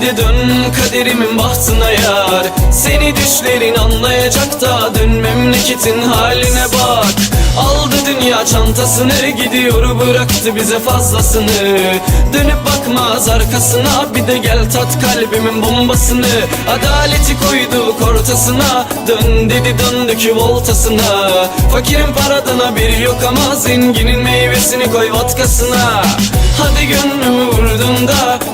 Bir de dön kaderimin bahtına yar. Seni düşlerin anlayacak da Dön memleketin haline bak. Aldı dünya çantasını Gidiyor bıraktı bize fazlasını. Dönüp bakmaz arkasına Bir de gel tat kalbimin bombasını. Adaleti koyduk ortasına Dön dedi döndük voltasına Fakirin paradan haberi yok ama Zenginin meyvesini koy vodkasına Hadi gönlümü vurdun da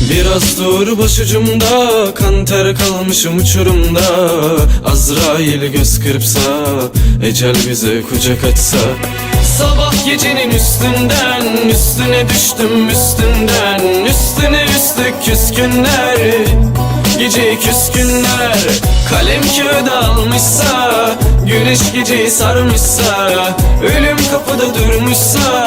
Biraz dur başucumda Kan ter kalmışım uçurumda. Azrail göz kırpsa Ecel bize kucak açsa. Sabah gecenin üstünden Üstüne düştüm üstünden. Üstüne üstlük küskünler Gece küskünler. Kalem kağıda almışsa Güneş geceyi sarmışsa. Ölüm kapıda durmuşsa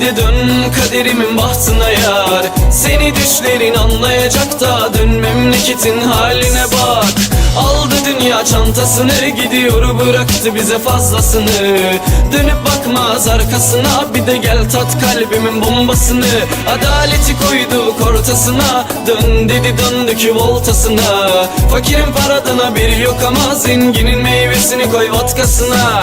de dön kaderimin bahtına yar. Seni düşlerin anlayacak da dön memleketin haline bak. Aldı dünya çantasını gidiyor bıraktı bize fazlasını. Dönüp bakmaz arkasına bir de gel tat kalbimin bombasını. Adaleti koyduk ortasına dön dedi döndük voltasına Fakirin paradan haberi yok ama zenginin meyvesini koy vodkasına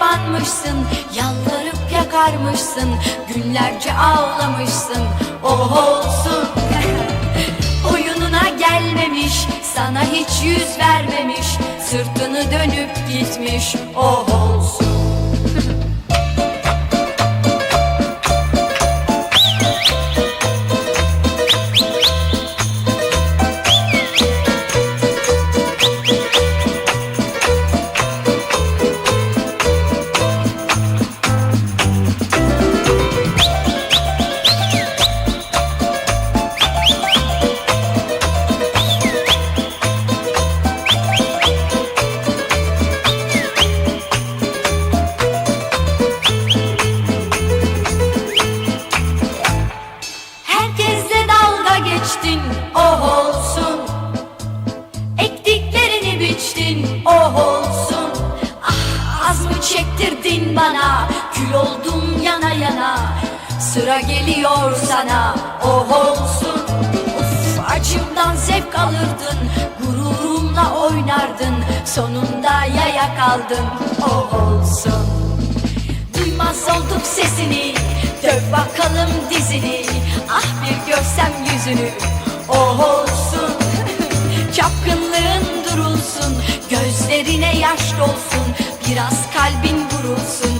kapanmışsın Yalvarıp yakarmışsın Günlerce ağlamışsın. Oh olsun. Oyununa gelmemiş Sana hiç yüz vermemiş Sırtını dönüp gitmiş. Oh olsun Sonunda yaya kaldın oh olsun. Duymaz olduk sesini. Döv bakalım dizini. Ah bir görsem yüzünü. Oh olsun. Çapkınlığın durulsun. Gözlerine yaş dolsun. Biraz kalbin vurulsun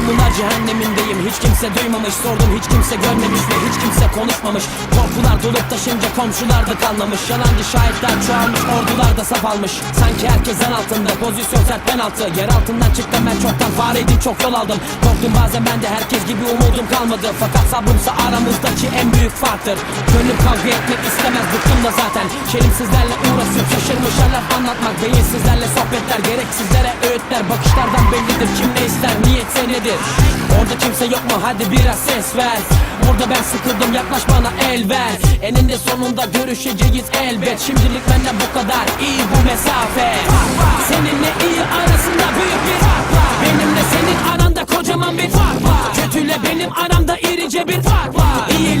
hiç kimse duymamış Sordum hiç kimse görmemiş ve hiç kimse konuşmamış. Korkular dolup taşınca komşular da kalmamış. Yalancı şahitler çoğalmış ordular da saf almış. Sanki herkesten altında pozisyon sert penaltı Yer altından çıktım ben çoktan fareydim çok yol aldım. Korktum bazen ben de herkes gibi umudum kalmadı. Fakat sabrımsa aramızdaki en büyük farktır. Gönlüm kavga etmek istemez bıktım da zaten. Şerimsizlerle uğraşıp şaşırmışlar laf anlatmak Beyinsizlerle sohbetler gereksizlere öğütler. Bakışlardan bellidir kim ne ister niyetse nedir? Orada kimse yok mu hadi biraz ses ver. Burada ben sıkıldım yaklaş bana el ver. Eninde sonunda görüşeceğiz elbet. Şimdilik benden bu kadar iyi bu mesafe. Seninle iyi arasında büyük bir fark var. Benimle senin aranda kocaman bir fark var. Kötüyle benim aramda irice bir fark var. İyi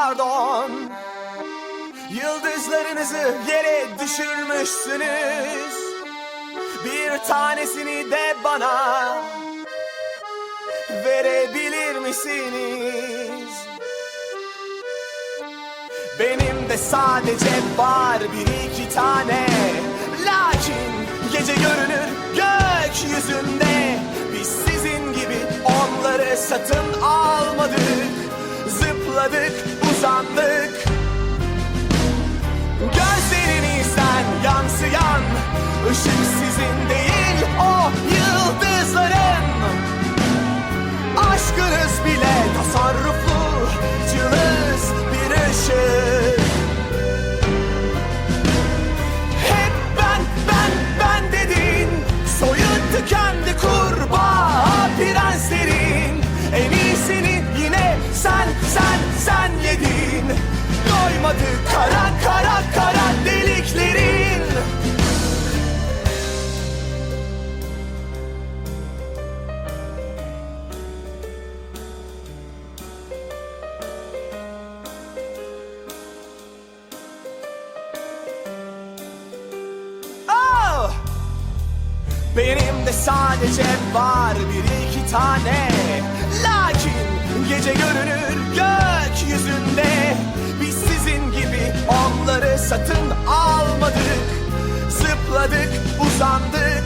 pardon Yıldızlarınızı yere düşürmüşsünüz Bir tanesini de bana Verebilir misiniz? Benim de sadece var bir iki tane Lakin gece görünür gökyüzünde Biz sizin gibi onları satın almadık Zıpladık uzandık Gözlerinizden yansıyan ışık sizin değil o yıldızların. Aşkınız bile tasarruflu cılız bir ışık. Hep ben ben ben dedin Soyun tükendi Benim de sadece var bir iki tane. Lakin gece görünür gökyüzünde Biz sizin gibi onları satın almadık. Zıpladık uzandık.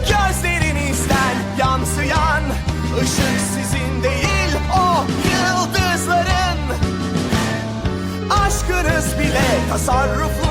Gözlerinizden yansıyan ışık sizin değil o yıldızların. Aşkınız bile tasarruflu